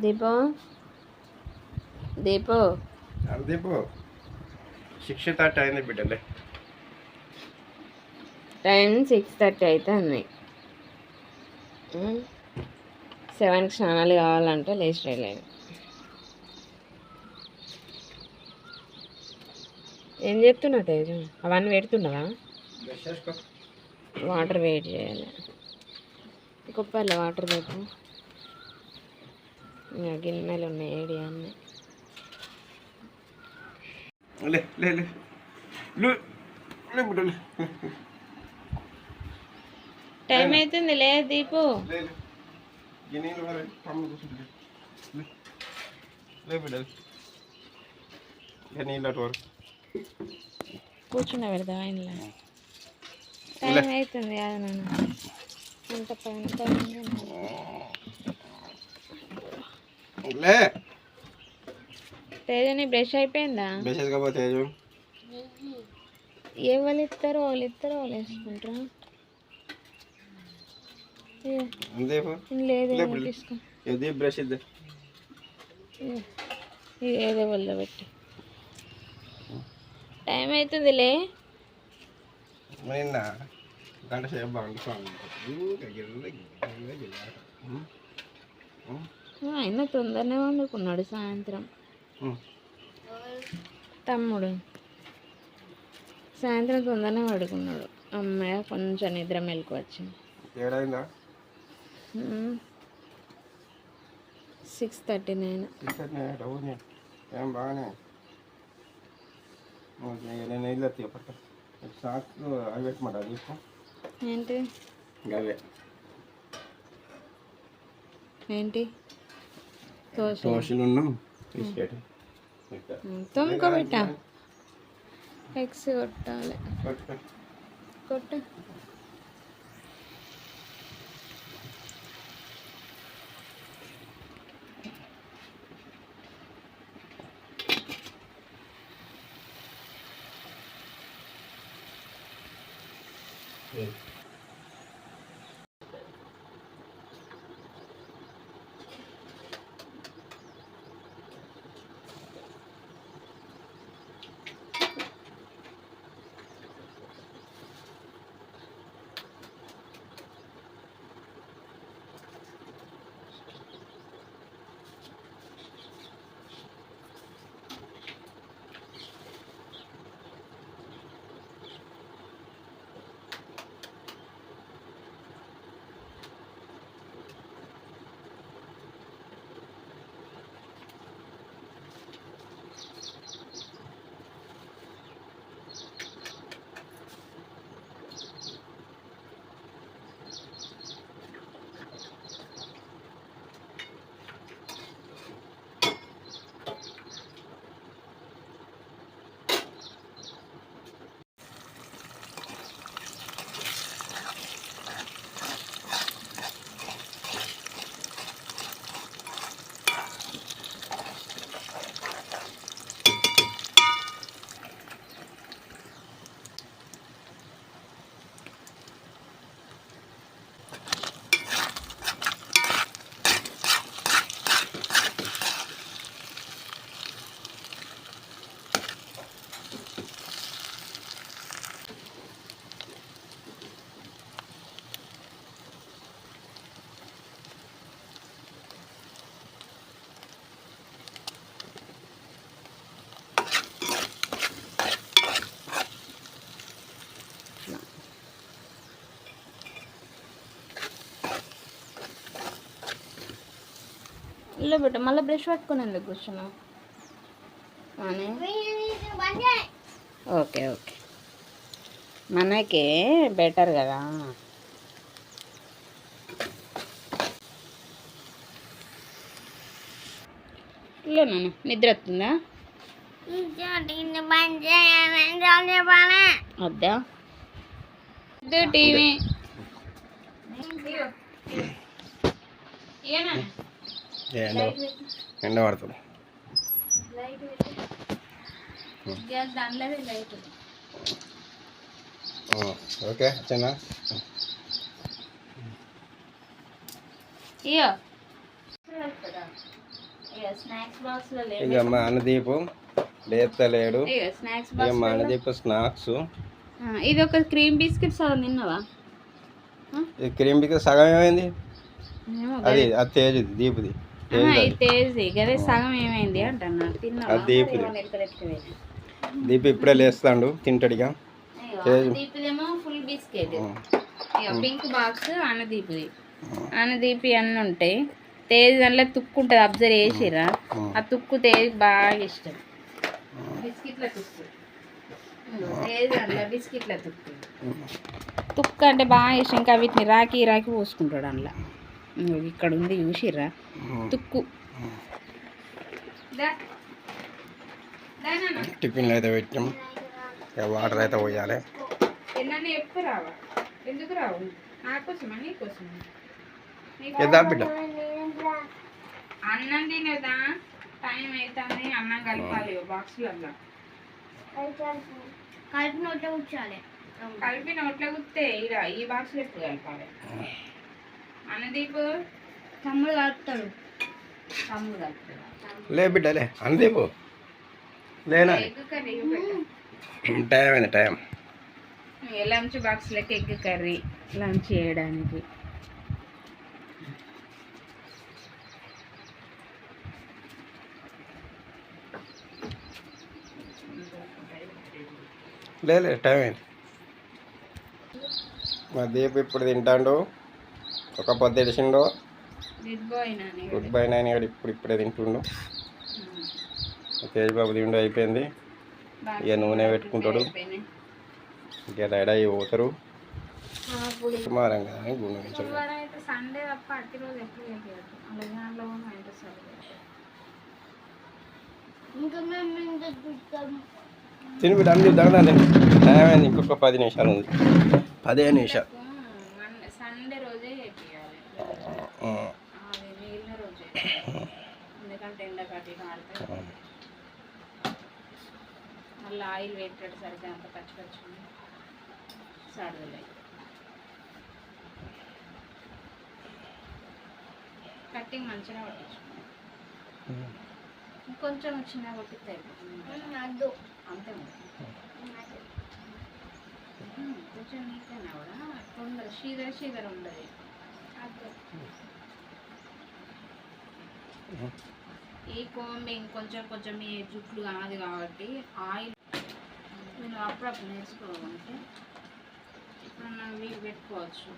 దీపు. దీపు. దీపు. శిక్ష తాట అయింది బిడ్డలే. టైం సిక్స్ థర్టీ అవుతుంది సెవెన్కి స్నానాలు కావాలంటే లేచి వెళ్ళాను ఏం చెప్తున్నావు తేజు? అవన్నీ పెడుతున్నావా? వాటర్ వెయిట్ చేయాలి. కుప్పర్లో వాటర్ పెట్టు. ఇంకా గిన్నెలు ఉన్నాయి ఏడి అన్నీ. లే లే లే. లే లే బిడ్డలే. టైం అవుతుంది లే దీపు. కూర్చున్న పెడతా ఇంట్లో టైం అవుతుంది కాదు నాన్న. అంత పైన. లే తేజని బ్రష్ అయిపోయిందా? బ్రష్ చేసుకోపోతే తేజు. ఏ వాళ్ళు ఇస్తారో వాళ్ళు ఇస్తారో వాళ్ళు వేసుకుంటారా? లేదు బ్రష్ ఇద్దే? ఏదో పెట్టి. టైం అవుతుందిలే నిన్న గంట సేపు బాగుంటుంది ఆ, ఆయన తొందరనే వండుకున్నాడు సాయంత్రం. తమ్ముడు సాయంత్రం తొందరనే పడుకున్నాడు అమ్మాయి కొంచెం నిద్ర మెలకు వచ్చింది. Six thirty nine. ఏంటి? ఏంటి? దోశ దోశలు బిస్కెట్ తొమ్మికో పెట్టా ఎగ్స్ కొట్టాలి కొట్టు ఇల్లు బిడ్డ మళ్ళీ బ్రష్ పట్టుకుని ఎందుకు కూర్చున్నావు? Okay okay. మనకి బెటర్ కదా. ఇల్లు నాన్న నిద్ర వస్తుందా? వద్దా? వద్దు టీవీ. ఏనా ఎండ ఎండ పడుతుంది. ఓకే ఇయ్యో. ఇక మా అన్నదీపు లేస్తలేడు ఇక స్నాక్స్ మా ఇది ఒక క్రీమ్ బిస్కెట్ సగం తిన్నావా? క్రీమ్ బిస్కెట్ సగం ఏమైంది ఏమో అది అది తేజ్ దీపుది. గదే సగం ఏమైంది? దీపు ఇప్పుడే లేస్తాడు తింటాడుగా. దీపుదేమో ఫుల్ బిస్కెట్ పింక్ బాక్స్ అన్నదీపుది అన్నదీపి అన్నీ ఉంటాయి తేజ్ దాంట్లో తుక్కు ఉంటుంది అబ్జర్వ్ చేసిరా. ఆ. తుక్కు తేజ్ బాగా ఇష్టం. బిస్కెట్ల తుక్కు. తేజ్ బిస్కెట్ల తుక్కు. తుక్కు అంటే బాగా ఇష్టం ఇంకా వీటిని రాకి రాకి పోసుకుంటాడు అందులో. ఇక్కడ ఉంది చూసిర్రా. తుక్కు. టిఫిన్లు అయితే పెట్టాం వాటర్ అయితే పోయాలి. ఎప్పుడు రావా? ఎందుకు రావు? నా కోసమా? నీ కోసమా? బిడ్డ. అన్నం తినేదా? టైం అవుతుంది అన్నం కలపాలి బాక్స్లలో కలిపి నోట్లో కూర్చోాలి కలిపి నోట్లో కుత్తే ఇలా ఈ బాక్స్లో ఎప్పుడు కలపాలి? అన్నదీపు. తమ్ముడు కలుపుతాడు. తమ్ముడు కలుపుతాడు. లే బిడ్డ లే. అన్నదీపు లేనా? ఎగ్ కర్రీ పెట్టు. టైం అయింది టైం. లంచ్ బాక్స్లోకి ఎగ్ కర్రీ? లంచ్ చేయడానికి. లే లే టైం అయింది. మా దీపు ఇప్పుడు తింటాడు. ఒక పొద్దు ఎడిసిండు good boy Nani good bye nine ఇక్కడ ఇప్పుడు ఇప్పుడే తింటుండు. తేజ్ బాబు తిండు అయిపోయింది. ఇక నూనె పెట్టుకుంటాడు. ఇక రెడీ అయ్యి పోతారు. సుమారం కదా అని గుండె నుంచి అయితే సండే తప్ప అట్టి రోజు ఎప్పుడు చేయలేదు అలాగే దాంట్లో కూడా మా ఇంట్లో సరిగ్గా ఇంకా మేము ఇంకా చూస్తాం తిని బిడ్డ అన్ని తిని. టైం అయింది ఇంకొక పది నిమిషాలు ఉంది. పదిహేను నిమిషాలు సండే రోజే చేయాలి ఉం. అది మిగిలిన రోజే ఎందుకంటే ఎండ కట్టి ఆడితే మళ్ళీ ఆయిల్ పెట్టాడు సరిగ్గా అంత సడదలే కట్టింగ్ మంచిగా పట్టించుకున్నాం ఇంకొంచెం చిన్నగా కొట్టితే అయిపోతుంది. అంతే కొంచెం నీకైనా కూడా తొందర. షీదర షీదర ఉండదు. ఈ కోంబ ఇంకొంచెం కొంచెం మీ జుట్లు కాదు కాబట్టి ఆయిల్ నేను అప్పుడప్పుడు నేర్చుకోవాలంటే ఇప్పుడు మనం వీలు పెట్టుకోవచ్చు.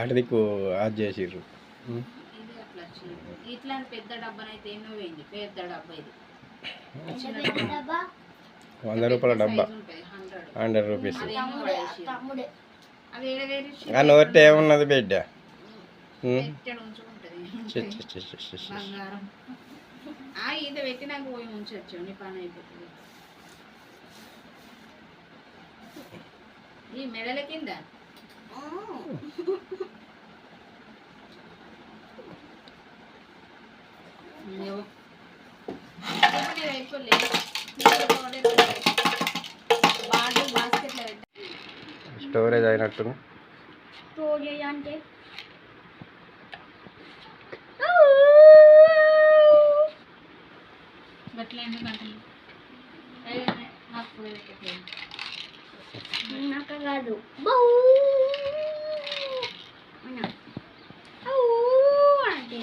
ఆడి దిక్కు ఆజ్ చేసిర్రు. ఇట్లాంటి పెద్ద డబ్బానైతే ఎన్నో పోయింది పెద్ద డబ్బా ఇది. డబ్బా? వంద రూపాయల డబ్బా. హండ్రెడ్. Hundred rupees. ఆ నోట్ ఏమున్నది బిడ్డ? ఉం. పెట్టాడు ఉంచుకుంటది చి, చి, చి, చి, చి, చి. బంగారం. ఆ ఈత పెట్టి నాకు పోయి ఉంచొచ్చు నీ పని అయిపోతుంది. ఈ మెడల కింద? అయిపోలేదు. స్టోర్ నాకు కాదు.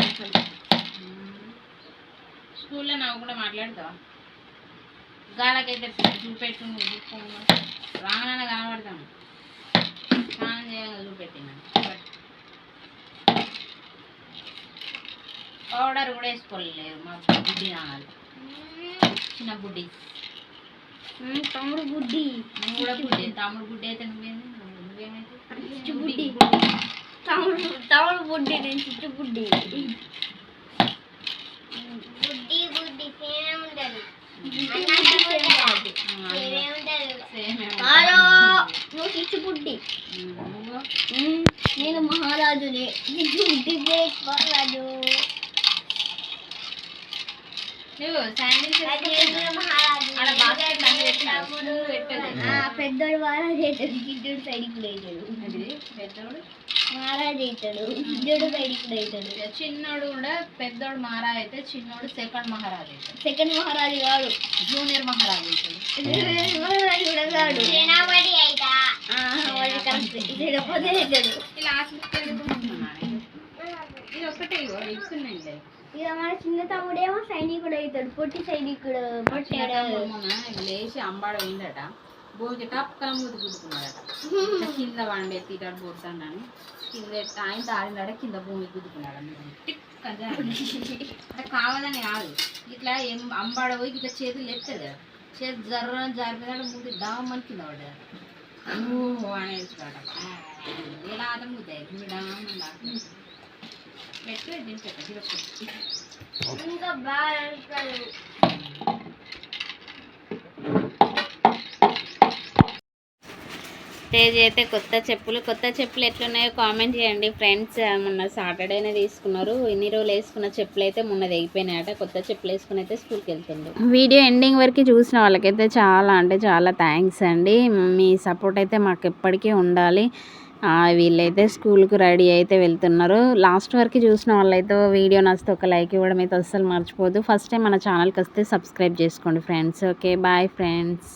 అసలు. స్కూల్లో నాకు కూడా మాట్లాడతావా? గాలకైతే చూపెట్టు రాగానే కనబడతాను. స్నానం చేయాలి చూపెట్టిన పౌడర్ కూడా వేసుకోలేదు మా బుడ్డి కావాలి చిన్న బుడ్డి ఉమ్, తమ్ముడు బుడ్డి నువ్వు కూడా బుడ్డి తమ్ముడు బుడ్డి అయితే నువ్వేంది నువ్వు- నువ్వేమైతే చిచ్చు బుడ్డి తమ్ముడు తమ్ముడు బుడ్డి నేను చిచ్చు బుడ్డి బుడ్డి బుడ్డి సేమే ఉండదు హలో నువ్వు చిచ్చు బుడ్డి నువ్వు ఉమ్, నేను మహారాజుని. బుడ్డి మహారాజు నువ్వు శాండిల్స్ ఆడ బాస్కెట్ అన్ని పెట్టినావు. నువ్వు పెట్టలేదు. పెద్దోడు మహారాజ్ అవుతాడు గిడ్డోడు సైడ్కి అది పెద్దోడు? మహారాజ్ అవుతాడు గిడ్డోడు సైడ్కి ఇక చిన్నోడు కూడా పెద్దోడు మహారాజ్ అయితే చిన్నోడు సెకండ్ మహారాజ్ అవుతాడు సెకండ్ మహారాజు కాడు. జూనియర్ మహారాజ్ అవుతాడు మహారాజు కూడా కాడు. సేనాపతి అయితా? కరెక్ట్ ఇలా ఆశిస్తున్నాను ఇది ఒకటే లిప్స్ ఇక మన చిన్న తమ్ముడేమో సైనికుడు అవుతాడు పొట్టి సైనికుడు లేచి అంబాడ పోయిందట. భూమికి టప్పకల మూతి గుద్దుకున్నాడట. కింద వండే తీటాడు పోతానని కింద ఆయన తాడినాడ కింద భూమి గుద్దుకున్నాడు. అంటే కావాలని కాదు. ఇట్లా ఏం అంబాడ పోయి ఇట్లా చేతులు ఎత్తది చేతి జర్ర జారిపోయినాడు మూతి డామని కింద పడ్డది ఓహో అని వేసుకున్నాడు ఎలా ఆట ముద్దాయి. డామని నాకు పెట్టు దీన్ని పెట్టు ఇంకా బాగా తేజ్ అయితే కొత్త చెప్పులు కొత్త చెప్పులు ఎట్లున్నాయో కామెంట్ చేయండి. ఫ్రెండ్స్ మొన్న సాటర్డేనే తీసుకున్నారు. ఇన్ని రోజులు వేసుకున్న చెప్పులు అయితే మొన్న తెగిపోయినాయట. కొత్త చెప్పులు వేసుకుని అయితే స్కూల్కి వెళ్తుండ్రు. వీడియో ఎండింగ్ వరకు చూసిన వాళ్ళకైతే చాలా అంటే చాలా థ్యాంక్స్ అండి. మీ సపోర్ట్ అయితే మాకు ఎప్పటికీ ఉండాలి. వీళ్ళైతే స్కూల్కి రెడీ అయితే వెళ్తున్నారు. లాస్ట్ వరకు చూసిన వాళ్ళైతే వీడియో నచ్చితే ఒక లైక్ ఇవ్వడం అయితే అస్సలు మర్చిపోదు. ఫస్ట్ టైం మన ఛానల్కి వస్తే సబ్స్క్రైబ్ చేసుకోండి ఫ్రెండ్స్. Okay bye friends.